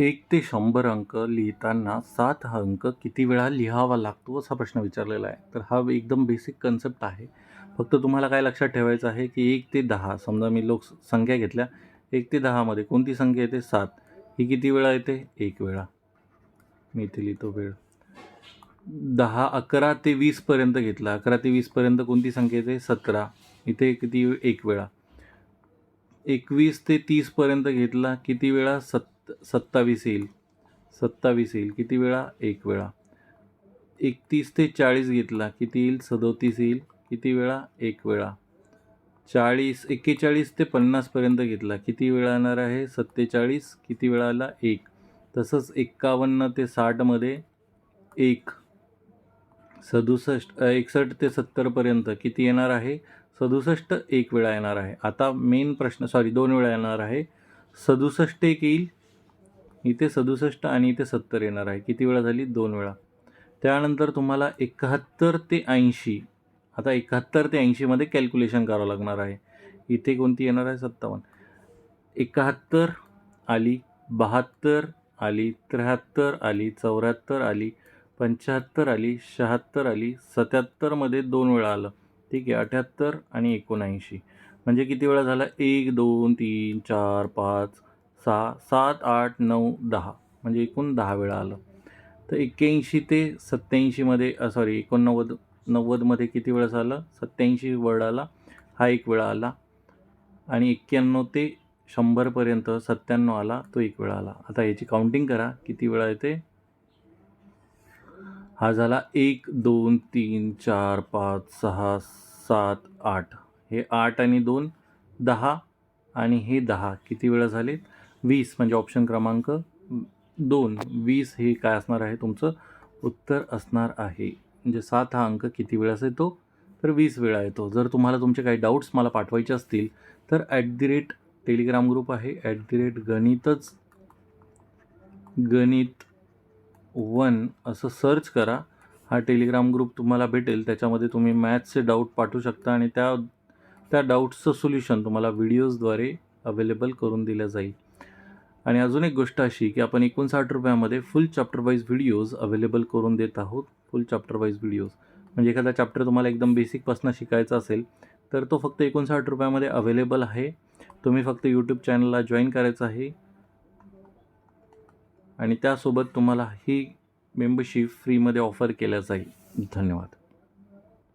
एक ते शंभर अंक लिहिताना सात हा अंक किती वेळा लिहावा लागतो असा प्रश्न विचारलेला आहे. तर हा एकदम बेसिक कन्सेप्ट आहे. फक्त तुम्हाला काय लक्षात ठेवायचं आहे की एक ते दहा समजा मी लोक संख्या घेतल्या एक ते दहामध्ये कोणती संख्या येते? सात. ही किती वेळा येते? एक वेळा. मी इथे लिहितो वेळ. दहा अकरा ते वीसपर्यंत घेतला. अकरा ते वीसपर्यंत कोणती संख्या येते? सतरा. इथे किती? एक वेळा. एकवीस ते तीसपर्यंत घेतला. किती वेळा? सत् सत्तावीस येईल. सत्तावीस येईल. किती वेळा? एक वेळा. एकतीस ते चाळीस घेतला. किती येईल? सदोतीस येईल. किती वेळा? एक वेळा. चाळीस एक्केचाळीस ते पन्नासपर्यंत घेतला. किती वेळा येणार आहे? सत्तेचाळीस. किती वेळा आला? एक. तसंच एक्कावन्न ते साठमध्ये एक. सदुसष्ट एकसष्ट ते सत्तरपर्यंत किती येणार आहे? सदुसष्ट एक वेळा येणार आहे. आता मेन प्रश्न सॉरी दोन वेळा येणार आहे. सदुसष्ट एक येईल. इथे सदुसष्ट आणि इथे सत्तर येणार आहे. किती वेळा झाली? दोन वेळा. त्यानंतर तुम्हाला एकाहत्तर ते ऐंशी आता एकाहत्तर ते ऐंशीमध्ये कॅल्क्युलेशन करावं लागणार आहे. इथे कोणती येणार आहे? सत्तावन्न. एकाहत्तर आली बहात्तर आली त्र्याहत्तर आली चौऱ्याहत्तर आली पंच्याहत्तर आली शहात्तर आली सत्याहत्तरमध्ये दोन वेळा आलं. ठीक आहे अठ्याहत्तर आणि एकोणऐंशी. म्हणजे किती वेळा झाला? एक दोन तीन चार पाच सहा सात आठ नऊ दहा म्हणजे एकूण दहा वेळा आलं. तर एक्क्याऐंशी ते सत्त्याऐंशीमध्ये सॉरी एकोणनव्वद नव्वदमध्ये किती वेळा झालं? सत्त्याऐंशी वर्ड आला. हा एक वेळा आला. आणि एक्क्याण्णव ते शंभरपर्यंत सत्त्याण्णव आला तो एक वेळा आला. आता याची काउंटिंग करा. किती वेळा येते? हा झाला एक दोन तीन चार पाच सहा सात आठ. हे आठ आणि दोन दहा. आणि हे दहा. किती वेळा झालेत? वीस म्हणजे ऑप्शन क्रमांक दोन. वीस हे काय असणार आहे? तुमचं उत्तर असणार आहे. म्हणजे सात हा अंक किती वेळास येतो? तर वीस वेळा येतो. जर तुम्हाला तुमचे काही डाऊट्स मला पाठवायचे असतील तर at the rate Telegram group आहे. ॲट दी रेट गणितच गणित वन असं सर्च करा. हा टेलिग्राम ग्रुप तुम्हाला भेटेल. त्याच्यामध्ये तुम्ही मॅथ्सचे डाऊट पाठवू शकता आणि त्या त्या डाऊट्सचं सोल्युशन तुम्हाला व्हिडिओजद्वारे अवेलेबल करून दिलं जाईल. आणि अजून एक गोष्ट अशी की आपण एकोणसाठ रुपयामध्ये full chapter wise videos available करून देत आहोत. फुल चॅप्टर वाईज व्हिडिओज म्हणजे एखादा चॅप्टर तुम्हाला एकदम बेसिकपासून शिकायचा असेल तर तो फक्त एकोणसाठ रुपयामध्ये अवेलेबल आहे. तुम्ही फक्त यूट्यूब चॅनलला जॉईन करायचं आहे. आणि त्यासोबत तुम्हाला ही मेंबरशिप फ्रीमध्ये ऑफर केल्या जाईल. धन्यवाद.